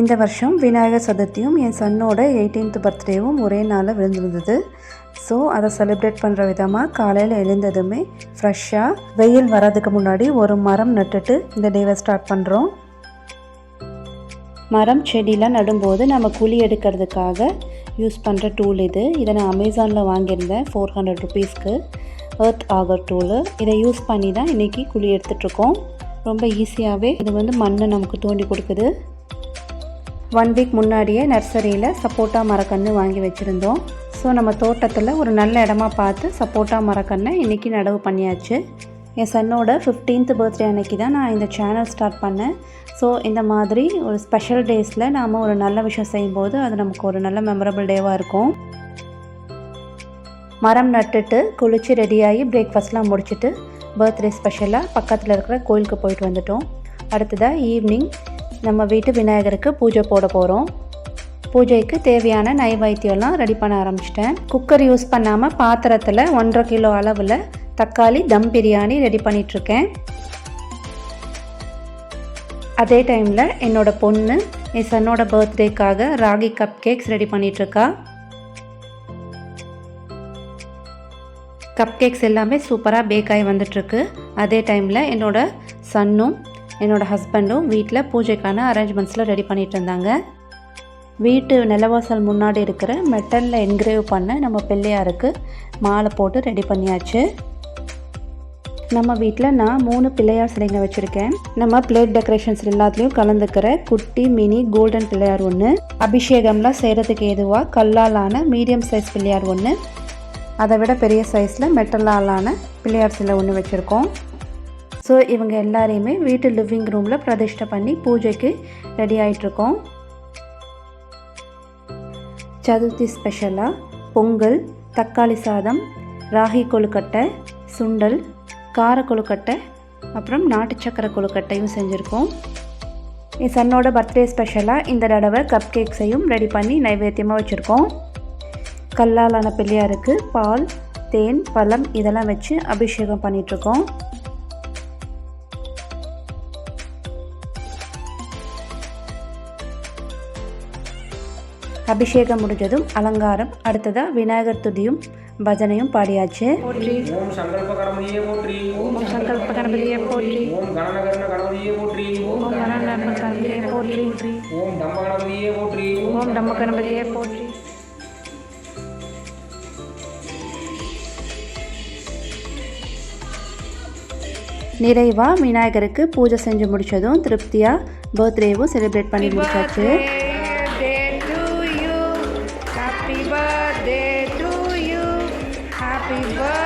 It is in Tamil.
இந்த வருஷம் விநாயகர் சதுர்த்தியும் என் சன்னோட எயிட்டீன்த் பர்த்டேவும் ஒரே நாளில் விழுந்திருந்தது. ஸோ அதை செலிப்ரேட் பண்ணுற விதமாக காலையில் எழுந்ததுமே ஃப்ரெஷ்ஷாக வெயில் வர்றதுக்கு முன்னாடி ஒரு மரம் நட்டுட்டு இந்த டேவை ஸ்டார்ட் பண்ணுறோம் மரம் செடிலாம் நடும்போது நம்ம குழி எடுக்கிறதுக்காக யூஸ் பண்ணுற டூல் இது. இதை நான் அமேசானில் வாங்கியிருந்தேன் ஃபோர் ஹண்ட்ரட் ருபீஸ்க்கு எர்த் ஆகர் டூலு இதை யூஸ் பண்ணி தான் இன்றைக்கி குழி எடுத்துகிட்ருக்கோம் ரொம்ப ஈஸியாகவே இது வந்து மண்ணை நமக்கு தோண்டி கொடுக்குது. ஒன் வீக் முன்னாடியே நர்சரியில் சப்போட்டா மரக்கன்று வாங்கி வச்சுருந்தோம். ஸோ நம்ம தோட்டத்தில் ஒரு நல்ல இடமா பார்த்து சப்போட்டா மரக்கன்னை இன்றைக்கி நடவு பண்ணியாச்சு. என் சன்னோட ஃபிஃப்டீன்த் பர்த்டே அன்னைக்கு தான் நான் இந்த சேனல் ஸ்டார்ட் பண்ணேன். ஸோ இந்த மாதிரி ஒரு ஸ்பெஷல் டேஸில் நாம் ஒரு நல்ல விஷயம் செய்யும்போது அது நமக்கு ஒரு நல்ல மெமரபிள் டேவாக இருக்கும். மரம் நட்டுட்டு குளித்து ரெடியாகி பிரேக்ஃபாஸ்ட்லாம் முடிச்சுட்டு பர்த்டே ஸ்பெஷலாக பக்கத்தில் இருக்கிற கோயிலுக்கு போயிட்டு வந்துட்டோம். அடுத்ததாக ஈவினிங் நம்ம வீட்டு விநாயகருக்கு பூஜை போட போகிறோம் பூஜைக்கு தேவையான நைவேத்தியம்லாம் ரெடி பண்ண ஆரம்பிச்சிட்டேன். குக்கர் யூஸ் பண்ணாமல் பாத்திரத்தில் ஒன்றரை கிலோ அளவில் தக்காளி தம் பிரியாணி ரெடி பண்ணிகிட்ருக்கேன் அதே டைமில் என்னோடய பொண்ணு என் சன்னோட பர்த்டேக்காக ராகி கப் கேக்ஸ் ரெடி பண்ணிகிட்ருக்கா கப் கேக்ஸ் எல்லாமே சூப்பராக பேக் ஆகி வந்துட்டுருக்கு அதே டைமில் என்னோடய சன்னும் என்னோட ஹஸ்பண்டும் வீட்டில் பூஜைக்கான அரேஞ்ச்மெண்ட்ஸில் ரெடி பண்ணிட்டு இருந்தாங்க. வீட்டு நிலவாசல் முன்னாடி இருக்கிற மெட்டலில் என்கிரேவ் பண்ண நம்ம பிள்ளையாருக்கு மாலை போட்டு ரெடி பண்ணியாச்சு. நம்ம வீட்டில் நான் மூணு பிள்ளையார் சிலைங்க வச்சுருக்கேன். நம்ம பிளேட் டெக்கரேஷன்ஸ் எல்லாத்துலேயும் கலந்துக்கிற குட்டி மினி கோல்டன் பிள்ளையார் ஒன்று அபிஷேகம்லாம் செய்கிறதுக்கு எதுவாக கல்லாலான மீடியம் சைஸ் பிள்ளையார் ஒன்று அதை விட பெரிய சைஸில் மெட்டலாலான பிள்ளையார் சிலை ஒன்று வச்சுருக்கோம். ஸோ இவங்க எல்லாரையுமே வீட்டு லிவிங் ரூமில் பிரதிஷ்டை பண்ணி பூஜைக்கு ரெடி ஆகிட்ருக்கோம் சதுர்த்தி ஸ்பெஷலாக பொங்கல் தக்காளி சாதம் ராகி கொழுக்கட்டை சுண்டல் கார கொழுக்கட்டை அப்புறம் நாட்டு சக்கரை கொழுக்கட்டையும் செஞ்சுருக்கோம். என் சன்னோட பர்த்டே ஸ்பெஷலாக இந்த தடவை கப் கேக்ஸையும் ரெடி பண்ணி நைவேத்தியமாக வச்சுருக்கோம். கல்லாலான பிள்ளையாருக்கு பால் தேன் பழம் இதெல்லாம் வச்சு அபிஷேகம் பண்ணிகிட்ருக்கோம் அபிஷேகம் முடிஞ்சதும் அலங்காரம் அடுத்ததாக விநாயகர் துதியும் பஜனையும் பாடியாச்சு. ஓம் சங்கல்ப கணபதியே போற்றி. ஓம் சங்கல்ப கணபதியை போற்றி. ஓம் கணநகரண கணபதியே போற்றி. ஓம் கணநாத கணபதியை போற்றி. ஓம் தம்ப கணபதியே போற்றி. ஓம் நம்ம கணபதியை போற்றி. நிறைவாக விநாயகருக்கு பூஜை செஞ்சு முடிச்சதும் திருப்தியாக பர்த்டேவும் செலிப்ரேட் பண்ணி முடிச்சாச்சு. Happy.